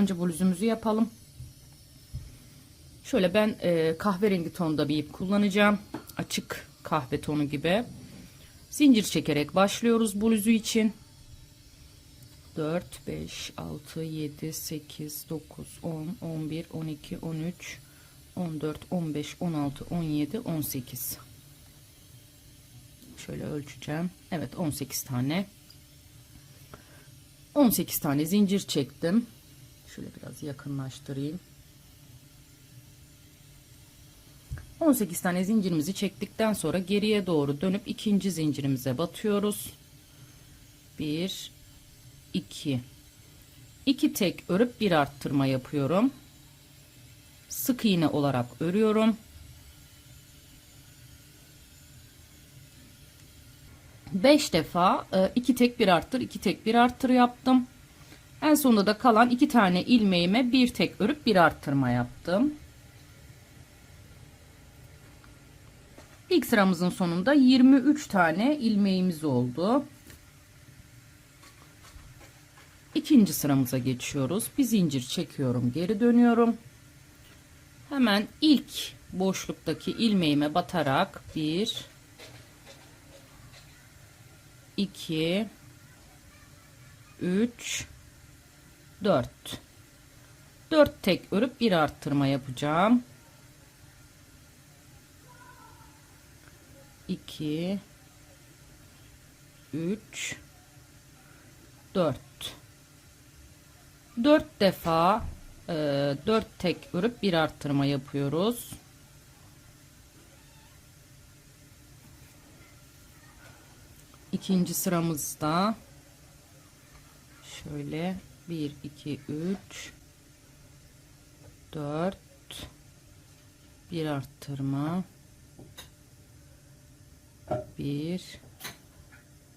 Önce bluzumuzu yapalım. Şöyle ben e, kahverengi tonda bir ip kullanacağım. Açık kahve tonu gibi. Zincir çekerek başlıyoruz bluzu için. 4, 5, 6, 7, 8, 9, 10, 11, 12, 13, 14, 15, 16, 17, 18. Şöyle ölçeceğim. Evet 18 tane. 18 tane zincir çektim. Şöyle biraz yakınlaştırayım. 18 tane zincirimizi çektikten sonra geriye doğru dönüp ikinci zincirimize batıyoruz. 1 2 2 tek örüp bir arttırma yapıyorum. Sık iğne olarak örüyorum. 5 defa e, iki tek bir arttır, iki tek bir arttır yaptım. En sonunda da kalan iki tane ilmeğime bir tek örüp bir arttırma yaptım. İlk sıramızın sonunda 23 tane ilmeğimiz oldu. İkinci sıramıza geçiyoruz. Bir zincir çekiyorum, geri dönüyorum. Hemen ilk boşluktaki ilmeğime batarak 1 2 3 4 4 tek örüp bir arttırma yapacağım. 2 3 4 4 defa e, 4 tek örüp bir arttırma yapıyoruz. İkinci sıramızda şöyle 1 2 3 4 bir arttırma 1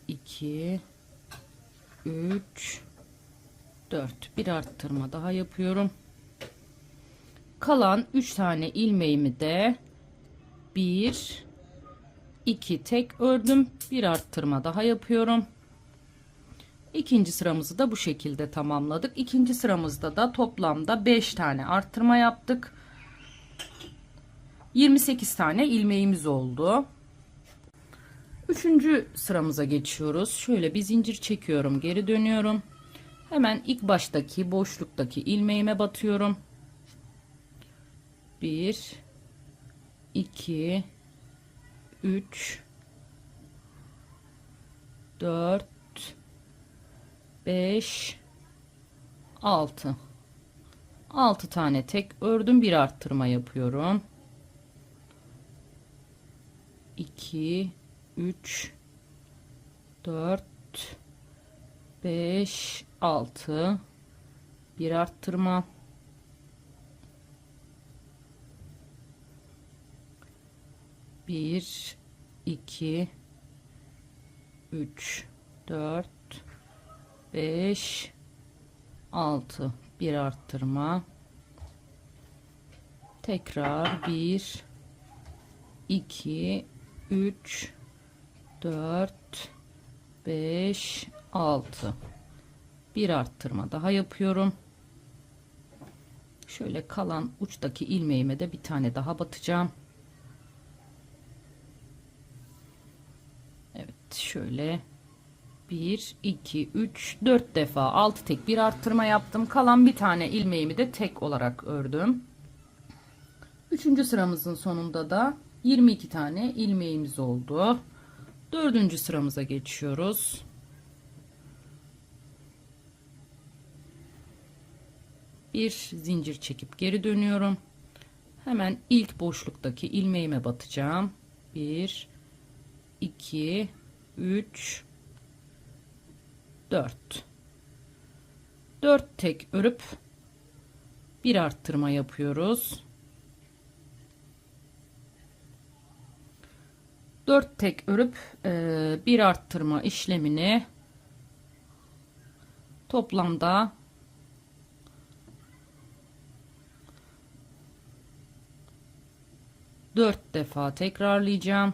2 3 4 bir arttırma daha yapıyorum. Kalan 3 tane ilmeğimi de 1 2 tek ördüm. Bir arttırma daha yapıyorum. İkinci sıramızı da bu şekilde tamamladık. İkinci sıramızda da toplamda 5 tane arttırma yaptık. 28 tane ilmeğimiz oldu. Üçüncü sıramıza geçiyoruz. Şöyle bir zincir çekiyorum. Geri dönüyorum. Hemen ilk baştaki boşluktaki ilmeğime batıyorum. 1 2 3 4 5 6 6 tane tek ördüm. Bir arttırma yapıyorum. 2 3 4 5 6 bir arttırma. Bir iki üç dört beş altı. Bir arttırma. Tekrar bir iki üç dört beş altı. Bir arttırma daha yapıyorum. Şöyle kalan uçtaki ilmeğime de bir tane daha batacağım. Evet şöyle 1 2 3 4 defa 6 tek bir arttırma yaptım. Kalan bir tane ilmeğimi de tek olarak ördüm. Üçüncü sıramızın sonunda da 22 tane ilmeğimiz oldu. Dördüncü sıramıza geçiyoruz. Bir zincir çekip geri dönüyorum. Hemen ilk boşluktaki ilmeğime batacağım. 1 2 3 4 4 tek örüp bir arttırma yapıyoruz 4 tek örüp e, bir arttırma işlemini toplamda dört defa tekrarlayacağım.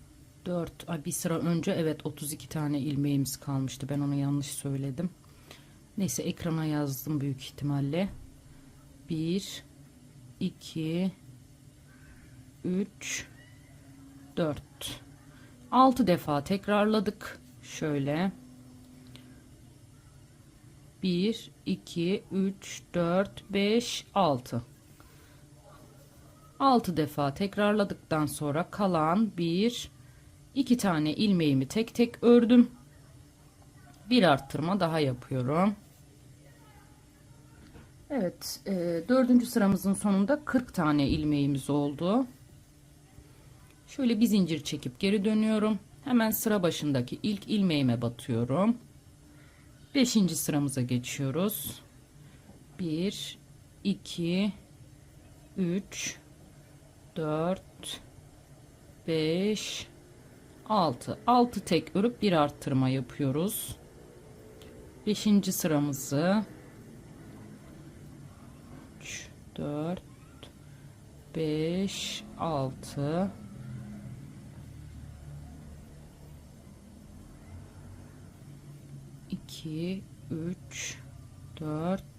4 Ay bir sıra önce evet 32 tane ilmeğimiz kalmıştı. Ben onu yanlış söyledim. Neyse ekrana yazdım büyük ihtimalle. 1 2 3 4 6 defa tekrarladık. Şöyle 1 2 3 4 5 6 6 defa tekrarladıktan sonra kalan bir iki tane ilmeğimi tek tek ördüm. Bir arttırma daha yapıyorum. Evet, e, dördüncü sıramızın sonunda 40 tane ilmeğimiz oldu. Şöyle bir zincir çekip geri dönüyorum. Hemen sıra başındaki ilk ilmeğime batıyorum. Beşinci sıramıza geçiyoruz. 1 2 3 4 5 6 6 tek örüp bir arttırma yapıyoruz. 5. sıramızı 3 4 5 6 2 3 4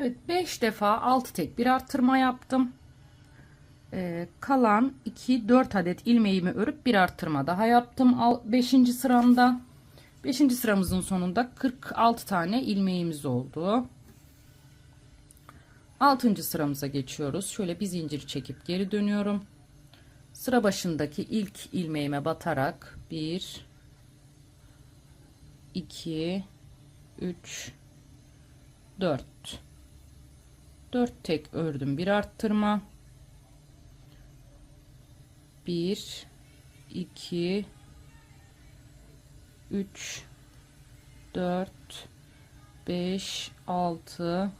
Evet 5 defa 6 tek bir arttırma yaptım. Ee, kalan 2 4 adet ilmeğimi örüp bir arttırma daha yaptım 5. sıramda. 5. sıramızın sonunda 46 tane ilmeğimiz oldu. 6. sıramıza geçiyoruz. Şöyle bir zincir çekip geri dönüyorum. Sıra başındaki ilk ilmeğime batarak 1 2 3 4 4 tek ördüm. Bir arttırma. 1 2 3 4 5 6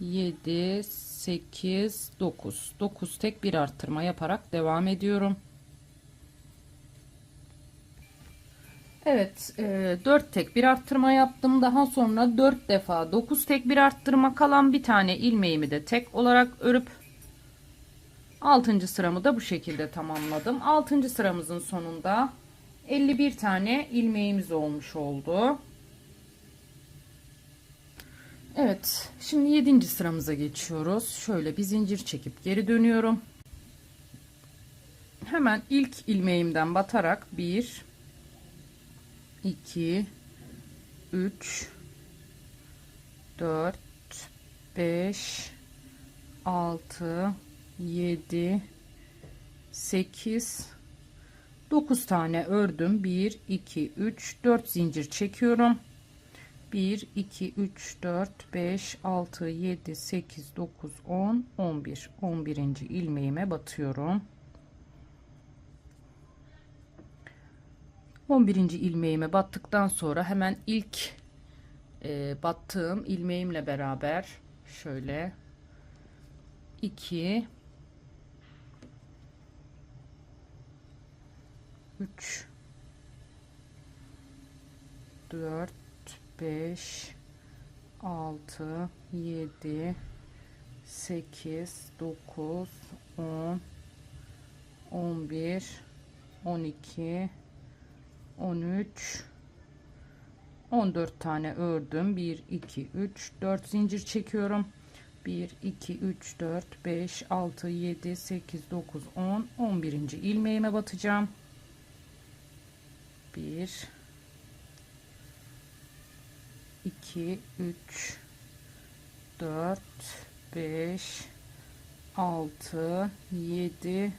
7 8 9 9 tek bir arttırma yaparak devam ediyorum Evet e, 4 tek bir arttırma yaptım daha sonra 4 defa 9 tek bir arttırma kalan bir tane ilmeğimi de tek olarak örüp 6. sıramı da bu şekilde tamamladım 6. sıramızın sonunda 51 tane ilmeğimiz olmuş oldu Evet şimdi 7. sıramıza geçiyoruz şöyle bir zincir çekip geri dönüyorum hemen ilk ilmeğimden batarak 1 2 3 4 5 6 7 8 9 tane ördüm. 1 2 3 4 zincir çekiyorum. 1 2 3 4 5 6 7 8 9 10 11 11. ilmeğime batıyorum 11. ilmeğime battıktan sonra hemen ilk e, battığım ilmeğimle beraber şöyle 2 3 4 5 6 7 8 9 10 11 12 13 14 tane ördüm 1 2 3 4 zincir çekiyorum 1 2 3 4 5 6 7 8 9 10 11. ilmeğime batacağım 1 2 3 4 5 6 7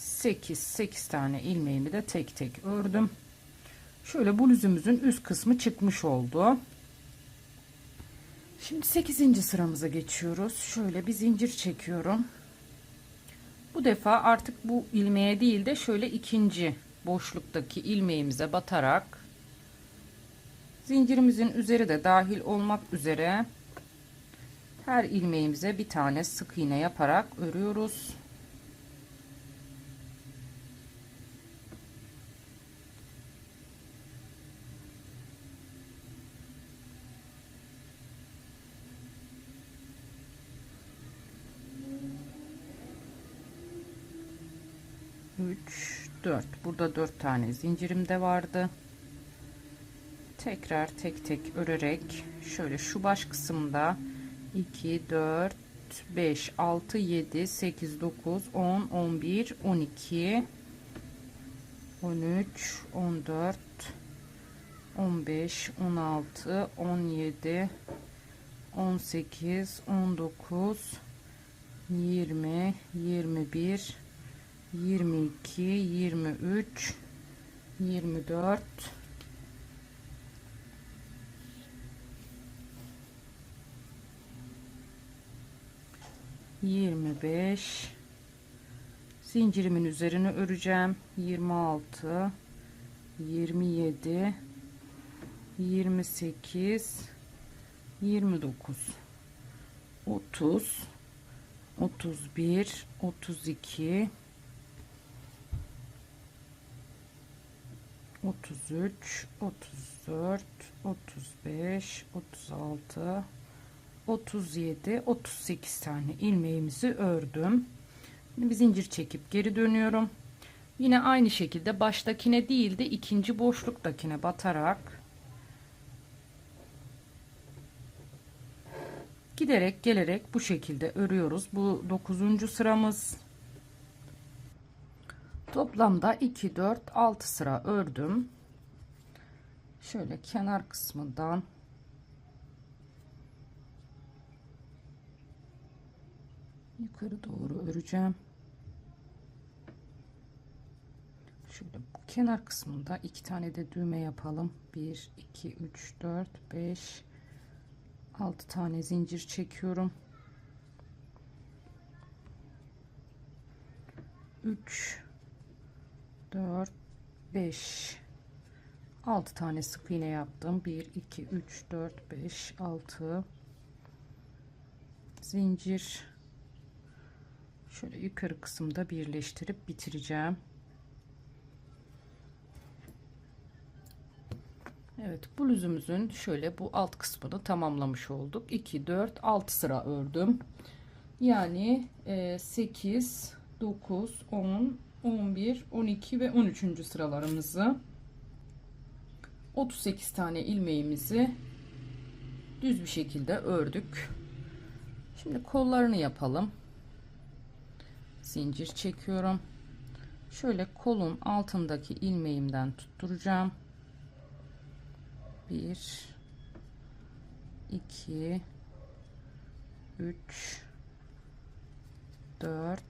8 8 tane ilmeğimi de tek tek ördüm. Şöyle bluzumuzun üst kısmı çıkmış oldu. Şimdi 8. sıramıza geçiyoruz. Şöyle bir zincir çekiyorum. Bu defa artık bu ilmeğe değil de şöyle ikinci boşluktaki ilmeğimize batarak Zincirimizin üzeri de dahil olmak üzere her ilmeğimize bir tane sık iğne yaparak örüyoruz. Üç, dört. Burada dört tane zincirim de vardı. Tekrar tek tek örerek şöyle şu baş kısımda 2, 4, 5, 6, 7, 8, 9, 10, 11, 12, 13, 14, 15, 16, 17, 18, 19, 20, 21, 22, 23, 24, 25 zincirimin üzerine öreceğim. 26 27 28 29 30 31 32 33 34 35 36 37 38 tane ilmeğimizi ördüm. Şimdi bir zincir çekip geri dönüyorum. Yine aynı şekilde baştakine değil de ikinci boşluktakine batarak giderek gelerek bu şekilde örüyoruz. Bu 9. sıramız toplamda 2 4 6 sıra ördüm şöyle kenar kısmından yukarı doğru öreceğim. Şöyle bu kenar kısmında iki tane de düğme yapalım. 1 2 3 4 5 6 tane zincir çekiyorum. 3 4 5 6 tane sık iğne yaptım. 1 2 3 4 5 6 zincir şöyle yukarı kısımda birleştirip bitireceğim. Evet bluzumuzun şöyle bu alt kısmını tamamlamış olduk. 2 4 6 sıra ördüm. Yani 8 9 10 11 12 ve 13. sıralarımızı 38 tane ilmeğimizi düz bir şekilde ördük. Şimdi kollarını yapalım zincir çekiyorum şöyle kolun altındaki ilmeğimden tutturacağım 1 2 3 4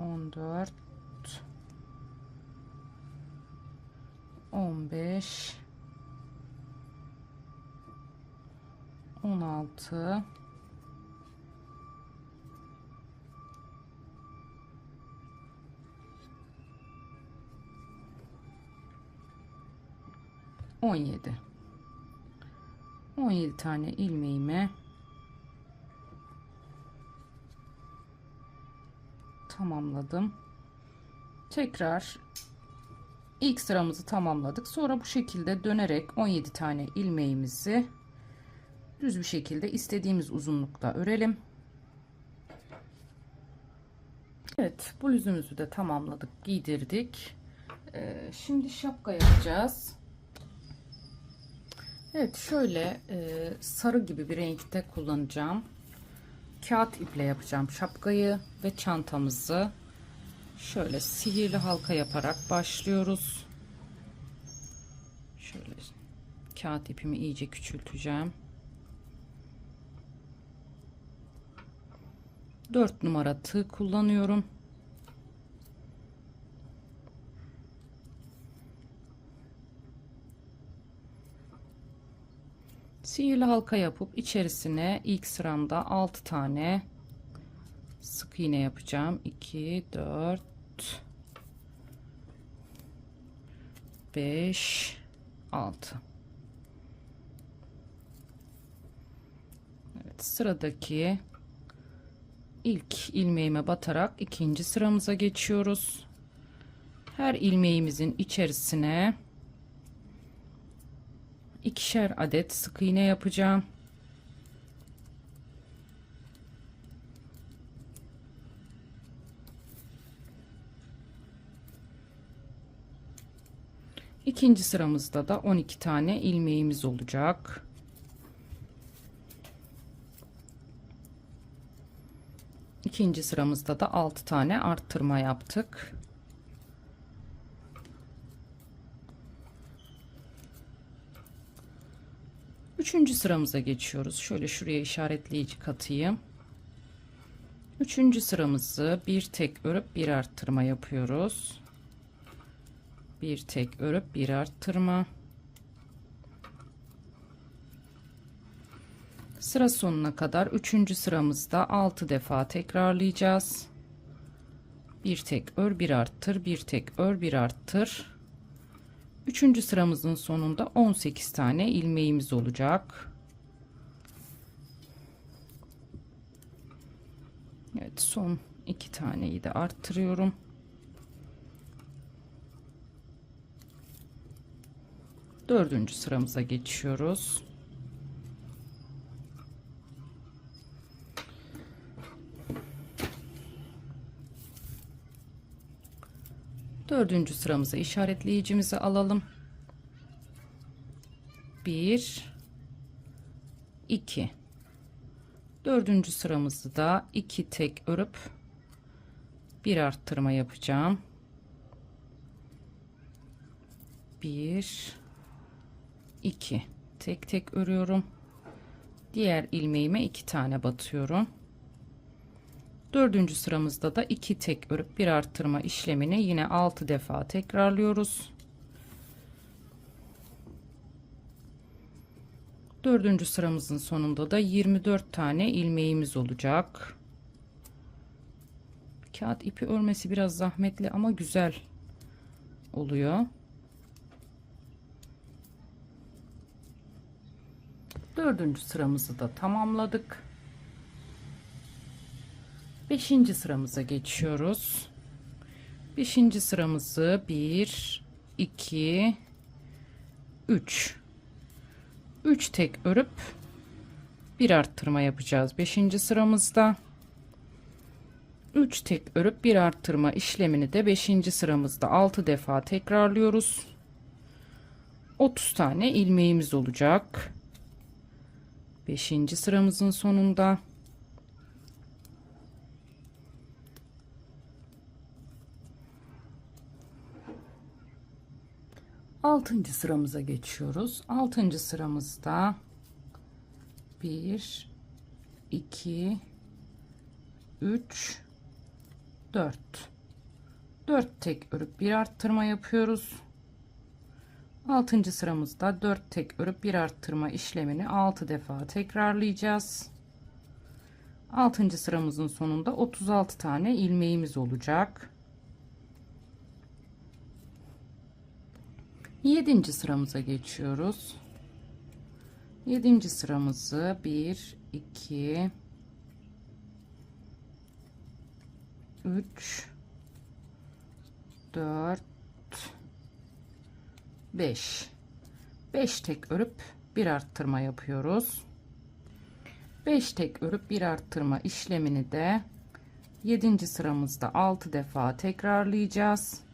14 15 16 17 17 tane ilmeğime tamamladım tekrar ilk sıramızı tamamladık sonra bu şekilde dönerek 17 tane ilmeğimizi düz bir şekilde istediğimiz uzunlukta örelim. Evet bluzumuzu da tamamladık giydirdik. Ee, şimdi şapka yapacağız. Evet şöyle e, sarı gibi bir renkte kullanacağım. Kağıt iple yapacağım şapkayı ve çantamızı. Şöyle sihirli halka yaparak başlıyoruz. Şöyle kağıt ipimi iyice küçülteceğim. 4 numara tığ kullanıyorum. Sihirli halka yapıp içerisine ilk sıramda 6 tane sık iğne yapacağım. 2 4 5 6 Evet sıradaki ilk ilmeğime batarak ikinci sıramıza geçiyoruz. Her ilmeğimizin içerisine ikişer adet sık iğne yapacağım. İkinci sıramızda da 12 tane ilmeğimiz olacak. İkinci sıramızda da 6 tane arttırma yaptık. Üçüncü sıramıza geçiyoruz. Şöyle şuraya işaretleyici katayım. Üçüncü sıramızı bir tek örüp bir arttırma yapıyoruz. Bir tek örüp bir arttırma. Sıra sonuna kadar üçüncü sıramızda 6 defa tekrarlayacağız. Bir tek ör bir arttır bir tek ör bir arttır. Üçüncü sıramızın sonunda 18 tane ilmeğimiz olacak. Evet son iki taneyi de arttırıyorum. Dördüncü sıramıza geçiyoruz. Dördüncü sıramıza işaretleyicimizi alalım. Bir, iki. Dördüncü sıramızı da iki tek örüp bir arttırma yapacağım. Bir, iki. Tek tek örüyorum. Diğer ilmeğime iki tane batıyorum. Dördüncü sıramızda da iki tek örüp bir arttırma işlemini yine 6 defa tekrarlıyoruz. Dördüncü sıramızın sonunda da 24 tane ilmeğimiz olacak. Kağıt ipi örmesi biraz zahmetli ama güzel oluyor. Dördüncü sıramızı da tamamladık. Beşinci sıramıza geçiyoruz. Beşinci sıramızı bir, iki, üç, üç tek örüp bir arttırma yapacağız. Beşinci sıramızda üç tek örüp bir arttırma işlemini de beşinci sıramızda altı defa tekrarlıyoruz. 30 tane ilmeğimiz olacak. Beşinci sıramızın sonunda Altıncı sıramıza geçiyoruz. Altıncı sıramızda bir, iki, üç, dört. Dört tek örüp bir arttırma yapıyoruz. Altıncı sıramızda dört tek örüp bir arttırma işlemini altı defa tekrarlayacağız. Altıncı sıramızın sonunda 36 tane ilmeğimiz olacak. Yedinci sıramıza geçiyoruz. Yedinci sıramızı bir, iki, üç, dört, beş. Beş tek örüp bir arttırma yapıyoruz. Beş tek örüp bir arttırma işlemini de yedinci sıramızda altı defa tekrarlayacağız.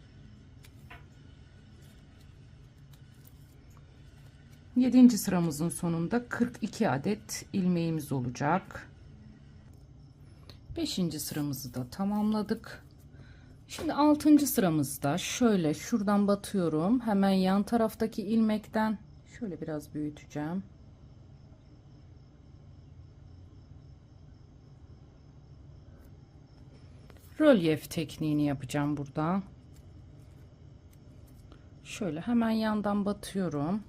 7. sıramızın sonunda 42 adet ilmeğimiz olacak. 5. sıramızı da tamamladık. Şimdi 6. sıramızda şöyle şuradan batıyorum. Hemen yan taraftaki ilmekten şöyle biraz büyüteceğim. Rölyef tekniğini yapacağım burada. Şöyle hemen yandan batıyorum.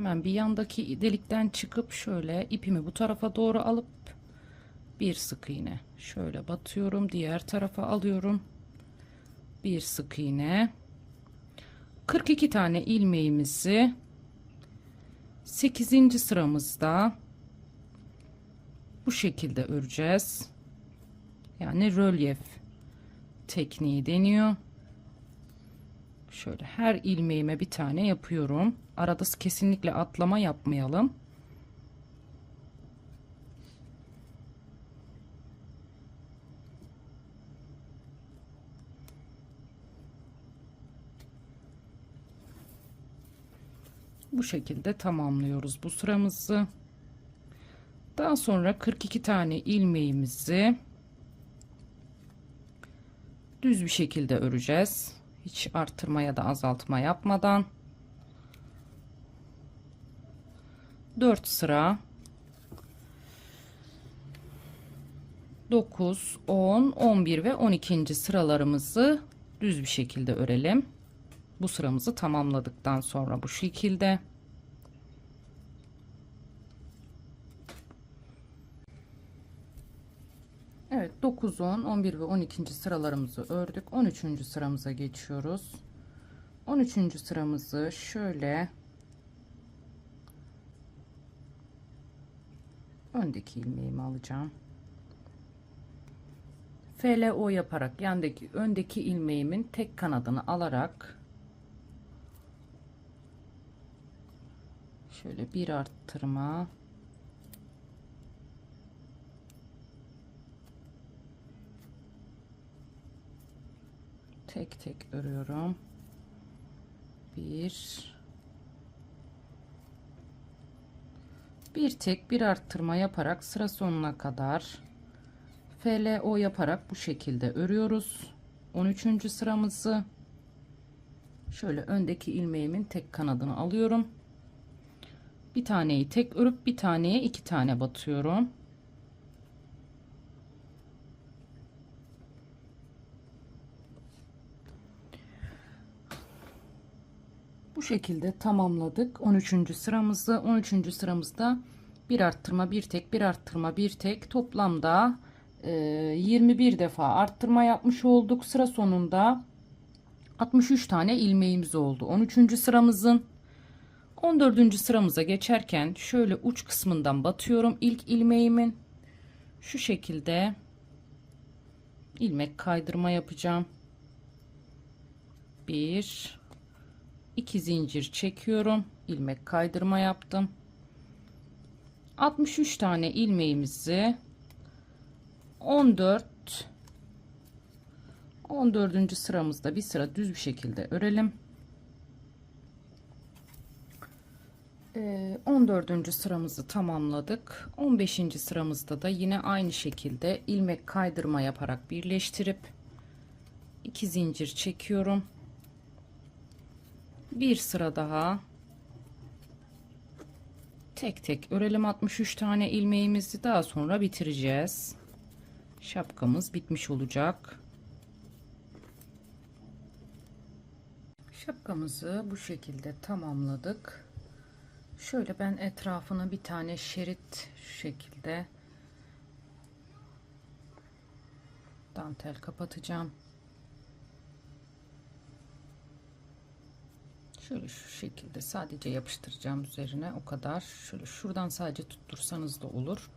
Hemen bir yandaki delikten çıkıp şöyle ipimi bu tarafa doğru alıp bir sık iğne şöyle batıyorum diğer tarafa alıyorum. Bir sık iğne. 42 tane ilmeğimizi 8. sıramızda bu şekilde öreceğiz. Yani rölyef tekniği deniyor şöyle her ilmeğime bir tane yapıyorum. Arada kesinlikle atlama yapmayalım. Bu şekilde tamamlıyoruz bu sıramızı. Daha sonra 42 tane ilmeğimizi düz bir şekilde öreceğiz hiç artırma ya da azaltma yapmadan. 4 sıra. 9 10 11 ve 12. sıralarımızı düz bir şekilde örelim. Bu sıramızı tamamladıktan sonra bu şekilde Evet 9 10 11 ve 12. sıralarımızı ördük 13. sıramıza geçiyoruz 13. sıramızı şöyle öndeki ilmeğimi alacağım FLO yaparak yandaki öndeki ilmeğimin tek kanadını alarak şöyle bir arttırma tek tek örüyorum. Bir. Bir tek bir arttırma yaparak sıra sonuna kadar FLO yaparak bu şekilde örüyoruz. 13. sıramızı. Şöyle öndeki ilmeğimin tek kanadını alıyorum. Bir taneyi tek örüp bir taneye iki tane batıyorum bu şekilde tamamladık 13. sıramızı 13. sıramızda bir arttırma bir tek bir arttırma bir tek toplamda e, 21 defa arttırma yapmış olduk sıra sonunda 63 tane ilmeğimiz oldu 13. sıramızın 14. sıramıza geçerken şöyle uç kısmından batıyorum ilk ilmeğimin şu şekilde ilmek kaydırma yapacağım 1 2 zincir çekiyorum ilmek kaydırma yaptım 63 tane ilmeğimizi 14 14. sıramızda bir sıra düz bir şekilde örelim 14. sıramızı tamamladık 15. sıramızda da yine aynı şekilde ilmek kaydırma yaparak birleştirip 2 zincir çekiyorum bir sıra daha. Tek tek örelim. 63 tane ilmeğimizi daha sonra bitireceğiz. Şapkamız bitmiş olacak. Şapkamızı bu şekilde tamamladık. Şöyle ben etrafına bir tane şerit şu şekilde dantel kapatacağım şöyle şu şekilde sadece yapıştıracağım üzerine o kadar. Şöyle şuradan sadece tuttursanız da olur.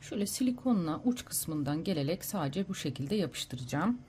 Şöyle silikonla uç kısmından gelerek sadece bu şekilde yapıştıracağım